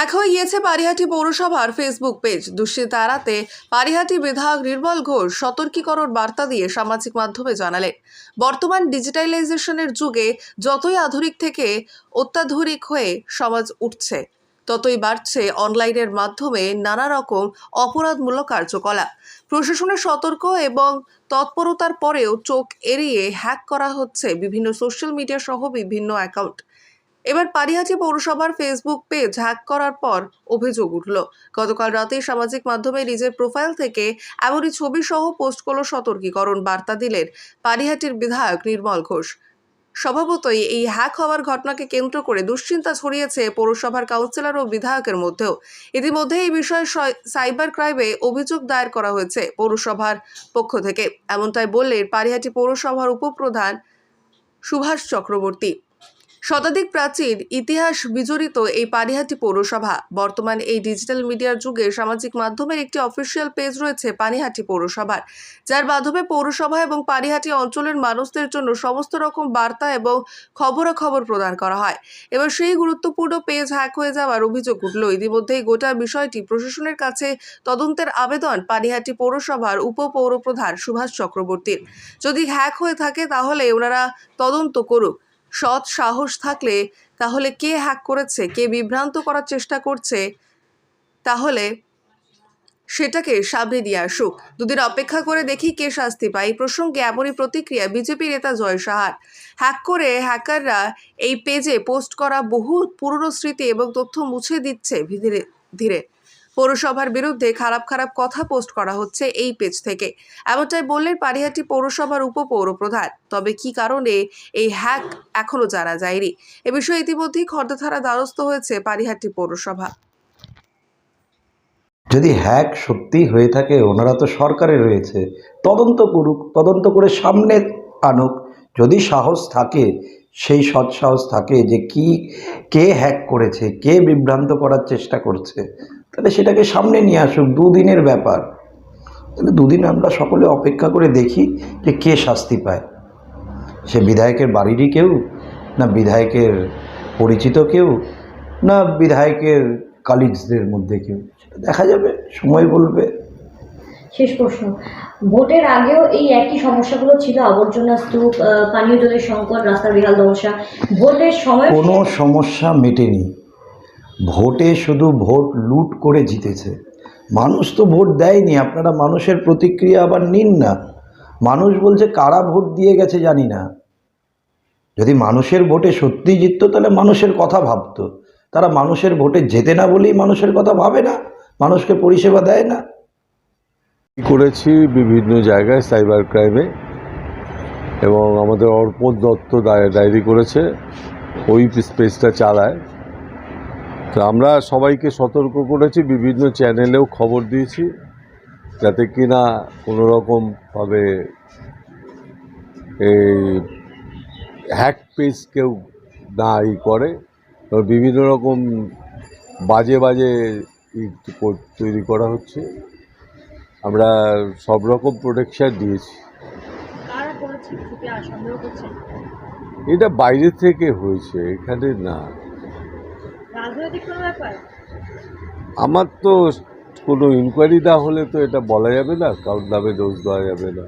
Hack হয়ে গিয়েছে পারিহাটি পৌরসভার ফেসবুক পেজ দুশ্চিন্তা এড়াতে পারিহাটি বিধায়ক নির্মল ঘোষ সতর্কীকরণ বার্তা দিয়ে সামাজিক মাধ্যমে জানালেন, বর্তমান ডিজিটালাইজেশনের যুগে যতই আধুনিক থেকে অত্যাধুনিক হয়ে সমাজ উঠছে, ততই বাড়ছে অনলাইনের মাধ্যমে নানা রকম অপরাধমূলক কার্যকলাপ। প্রশাসনের সতর্ক এবং তৎপরতার পরেও চোখ এড়িয়ে হ্যাক করা হচ্ছে বিভিন্ন সোশ্যাল মিডিয়া সহ বিভিন্ন অ্যাকাউন্ট এবার পারিহাটি পৌরসভার ফেসবুক পেজ হ্যাক করার পর অভিযোগ উঠল। গতকাল রাতে সামাজিক মাধ্যমে নিজের প্রোফাইল থেকে এমনই ছবি সহ পোস্ট করল সতর্কীকরণ বার্তা দিলেন পারিহাটির বিধায়ক নির্মল ঘোষ। স্বভাবতই এই হ্যাক হওয়ার ঘটনাকে কেন্দ্র করে দুশ্চিন্তা ছড়িয়েছে পৌরসভার কাউন্সিলর ও বিধায়কের মধ্যেও। ইতিমধ্যে এই বিষয়ে সাইবার ক্রাইমে অভিযোগ দায়ের করা হয়েছে পৌরসভার পক্ষ থেকে। এমনটাই বললেন পারিহাটি পৌরসভার উপপ্রধান সুভাষ চক্রবর্তী। শতাধিক প্রাচীন ইতিহাস বিজড়িত এই পানিহাটি পৌরসভা। বর্তমান এই ডিজিটাল মিডিয়ার যুগে সামাজিক মাধ্যমের একটি অফিসিয়াল পেজ রয়েছে পানিহাটি পৌরসভার। যার মাধ্যমে পৌরসভা এবং পানিহাটি অঞ্চলের মানুষদের জন্য সমস্ত রকম বার্তা এবং খবরাখবর প্রদান করা হয়। এবার সেই গুরুত্বপূর্ণ পেজ হ্যাক হয়ে যাওয়ার অভিযোগ উঠল। ইতিমধ্যেই গোটা বিষয়টি প্রশাসনের কাছে তদন্তের আবেদন পানিহাটি পৌরসভার উপপৌরপ্রধান সুভাষ চক্রবর্তীর। যদি হ্যাক হয়ে থাকে তাহলে ওনারা তদন্ত করুক। সৎ সাহস থাকলে তাহলে কে হ্যাক করেছে, কে বিভ্রান্ত করার চেষ্টা করছে, তাহলে সেটাকে সামনে নিয়ে আসুক। দুদিন অপেক্ষা করে দেখি কে শাস্তি পায়। প্রসঙ্গে এমনই প্রতিক্রিয়া বিজেপি নেতা জয় সাহার। হ্যাক করে হ্যাকাররা এই পেজে পোস্ট করা বহু পুরনো স্মৃতি এবং তথ্য মুছে দিচ্ছে ধীরে ধীরে। পৌরসভার বিরুদ্ধে খারাপ খারাপ কথা পোস্ট করা হচ্ছে এই পেজ থেকে। এমনটাই বললেন পারিহাটি পৌরসভার উপপৌরপ্রধান। তবে কি কারণে এই হ্যাক এখনও জানা যায়নি? এ বিষয়ে ইতিমধ্যেই খর্দধারা দ্বারস্থ হয়েছে পারিহাটি পৌরসভা। যদি হ্যাক সত্যিই হয়ে থাকে, ওনারা তো সরকারে রয়েছে। তদন্ত করুক, তদন্ত করে সামনে আনুক। যদি সাহস থাকে, সেই সৎ সাহস থাকে যে কি, কে হ্যাক করেছে, কে বিভ্রান্ত করার চেষ্টা করছে তাহলে সেটাকে সামনে নিয়ে আসুক দুদিনের ব্যাপার। তাহলে দুদিন আমরা সকলে অপেক্ষা করে দেখি যে কে শাস্তি পায়। সে বিধায়কের বাড়িরই কেউ না বিধায়কের পরিচিত কেউ না বিধায়কের কালিগসদের মধ্যে কেউ? সেটা দেখা যাবে সময় বলবে। শেষ প্রশ্ন। ভোটের আগেও এই একই সমস্যাগুলো ছিল আবর্জনা স্তূপ পানীয় জলের সংকট রাস্তার বিহাল দশা ভোটের সময় কোনো সমস্যা মেটেনি। ভোটে শুধু ভোট লুট করে জিতেছে। মানুষ তো ভোট দেয়নি, আপনারা মানুষের প্রতিক্রিয়া আবার নিন না। মানুষ বলছে, কারা ভোট দিয়ে গেছে জানি না। যদি মানুষের ভোটে সত্যিই জিততো, তাহলে মানুষের কথা ভাবতো। তারা মানুষের ভোটে জেতে না বলেই মানুষের কথা ভাবে না, মানুষকে পরিষেবা দেয় না। করেছি বিভিন্ন জায়গায় সাইবার ক্রাইমে, এবং আমাদের অর্পণ দত্ত ডায়- ডায়েরি করেছে, ওই স্পেসটা চালায়। তো আমরা সবাইকে সতর্ক করেছি বিভিন্ন চ্যানেলেও খবর দিয়েছি যাতে কিনা কোনো রকমভাবে এই হ্যাক পেজ কেউ না ই করে। বিভিন্ন রকম বাজে বাজে তৈরি করা হচ্ছে। আমরা সব রকম প্রোটেকশান দিয়েছি। এটা বাইরে থেকে হয়েছে এখানে না। আমার তো কোনো ইনকোয়ারি না হলে তো এটা বলা যাবে না কারোর নামে দোষ দেওয়া যাবে না।